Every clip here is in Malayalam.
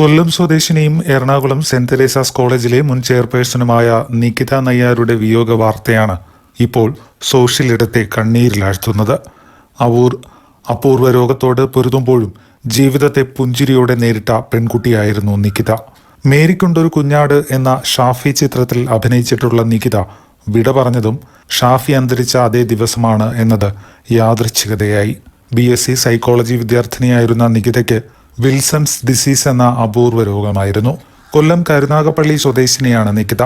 കൊല്ലം സ്വദേശിനിയും എറണാകുളം സെന്റ് തെരേസാസ് കോളേജിലെ മുൻ ചെയർപേഴ്സണുമായ നികിത നയ്യാരുടെ വിയോഗ വാർത്തയാണ് ഇപ്പോൾ സോഷ്യൽ ഇടത്തെ കണ്ണീരിലാഴ്ത്തുന്നത്. അവൂർ അപൂർവ രോഗത്തോട് പൊരുതുമ്പോഴും ജീവിതത്തെ പുഞ്ചിരിയോടെ നേരിട്ട പെൺകുട്ടിയായിരുന്നു നികിത. മേരിക്കൊണ്ടൊരു കുഞ്ഞാട് എന്ന ഷാഫി ചിത്രത്തിൽ അഭിനയിച്ചിട്ടുള്ള നികിത വിട പറഞ്ഞതും ഷാഫി അന്തരിച്ച അതേ ദിവസമാണ് എന്നത് യാദൃച്ഛികതയായി. ബി എസ് സൈക്കോളജി വിദ്യാർത്ഥിനിയായിരുന്ന നികിതയ്ക്ക് വിൽസൺസ് ഡിസീസ് എന്ന അപൂർവ രോഗമായിരുന്നു. കൊല്ലം കരുനാഗപ്പള്ളി സ്വദേശിനിയാണ് നികിത.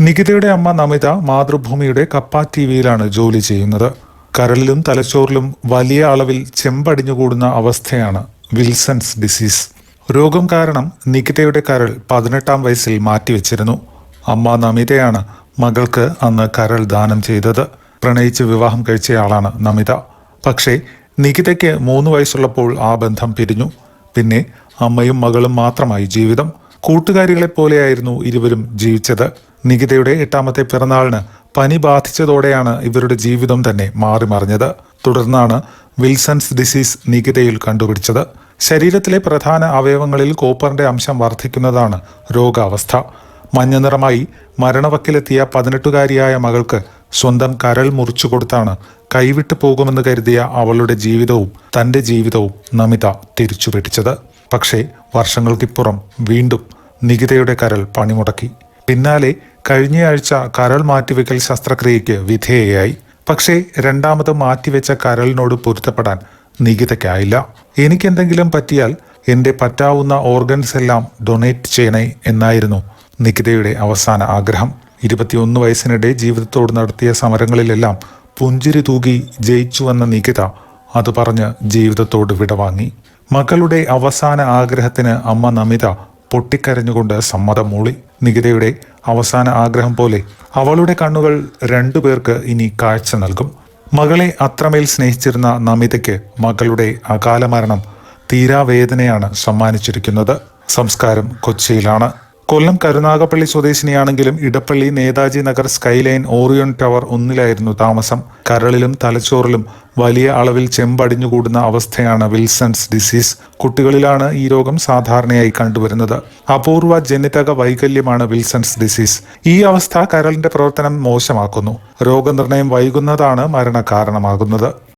നികിതയുടെ അമ്മ നമിത മാതൃഭൂമിയുടെ കപ്പ ടി വിയിലാണ് ജോലി ചെയ്യുന്നത്. കരളിലും തലച്ചോറിലും വലിയ അളവിൽ ചെമ്പടിഞ്ഞുകൂടുന്ന അവസ്ഥയാണ് വിൽസൺസ് ഡിസീസ്. രോഗം കാരണം നികിതയുടെ കരൾ പതിനെട്ടാം വയസ്സിൽ മാറ്റിവെച്ചിരുന്നു. അമ്മ നമിതയാണ് മകൾക്ക് അന്ന് കരൾ ദാനം ചെയ്തത്. പ്രണയിച്ച് വിവാഹം കഴിച്ചയാളാണ് നമിത. പക്ഷേ നികിതയ്ക്ക് മൂന്ന് വയസ്സുള്ളപ്പോൾ ആ ബന്ധം പിരിഞ്ഞു. പിന്നെ അമ്മയും മകളും മാത്രമായി ജീവിതം. കൂട്ടുകാരികളെ പോലെയായിരുന്നു ഇരുവരും ജീവിച്ചത്. നികിതയുടെ എട്ടാമത്തെ പിറന്നാളിന് പനി ബാധിച്ചതോടെയാണ് ഇവരുടെ ജീവിതം തന്നെ മാറി മറിഞ്ഞത് തുടർന്നാണ് വിൽസൺസ് ഡിസീസ് നികിതയിൽ കണ്ടുപിടിച്ചത്. ശരീരത്തിലെ പ്രധാന അവയവങ്ങളിൽ കോപ്പറിന്റെ അംശം വർദ്ധിക്കുന്നതാണ് രോഗാവസ്ഥ. മഞ്ഞ നിറമായി മരണവക്കിലെത്തിയ പതിനെട്ടുകാരിയായ മകൾക്ക് സ്വന്തം കരൾ മുറിച്ചു കൊടുത്താണ് കൈവിട്ടു പോകുമെന്ന് കരുതിയ അവളുടെ ജീവിതവും തന്റെ ജീവിതവും നമിത തിരിച്ചു പിടിച്ചത്. പക്ഷേ വർഷങ്ങൾക്കിപ്പുറം വീണ്ടും നികിതയുടെ കരൾ പണിമുടക്കി. പിന്നാലെ കഴിഞ്ഞയാഴ്ച കരൾ മാറ്റിവെക്കൽ ശസ്ത്രക്രിയയ്ക്ക് വിധേയയായി. പക്ഷേ രണ്ടാമത് മാറ്റിവെച്ച കരളിനോട് പൊരുത്തപ്പെടാൻ നികിതയ്ക്കായില്ല. എനിക്കെന്തെങ്കിലും പറ്റിയാൽ എന്റെ പറ്റാവുന്ന ഓർഗൻസ് എല്ലാം ഡൊണേറ്റ് ചെയ്യണേ എന്നായിരുന്നു നികിതയുടെ അവസാന ആഗ്രഹം. ഇരുപത്തിയൊന്ന് വയസ്സിനിടെ ജീവിതത്തോട് നടത്തിയ സമരങ്ങളിലെല്ലാം പുഞ്ചിരി തൂകി ജയിച്ചു വന്ന നികിത അത് പറഞ്ഞ് ജീവിതത്തോട് വിടവാങ്ങി. മകളുടെ അവസാന ആഗ്രഹത്തിന് അമ്മ നമിത പൊട്ടിക്കരഞ്ഞുകൊണ്ട് സമ്മതം മൂളി. നികിതയുടെ അവസാന ആഗ്രഹം പോലെ അവളുടെ കണ്ണുകൾ രണ്ടുപേർക്ക് ഇനി കാഴ്ച നൽകും. മകളെ അത്രമേൽ സ്നേഹിച്ചിരുന്ന നമിതയ്ക്ക് മകളുടെ അകാല മരണം തീരാവേദനയാണ് സമ്മാനിച്ചിരിക്കുന്നത്. സംസ്കാരം കൊച്ചിയിലാണ്. Kollam Karunagappally സ്വദേശിനിയാണെങ്കിലും Edappally Netaji Nagar skyline Orion tower ഒന്നിലായിരുന്നു താമസം. കരളിലും തലച്ചോറിലും വലിയ അളവിൽ ചെമ്പടിഞ്ഞുകൂടുന്ന അവസ്ഥയാണ് വിൽസൺസ് ഡിസീസ്. കുട്ടികളിലാണ് ഈ രോഗം സാധാരണയായി കണ്ടുവരുന്നത്. അപൂർവ ജനിതക വൈകല്യമാണ് വിൽസൺസ് ഡിസീസ്. ഈ അവസ്ഥ കരളിന്റെ പ്രവർത്തനം മോശമാക്കുന്നു. രോഗനിർണയം വൈകുന്നതാണ് മരണ കാരണമാകുന്നത്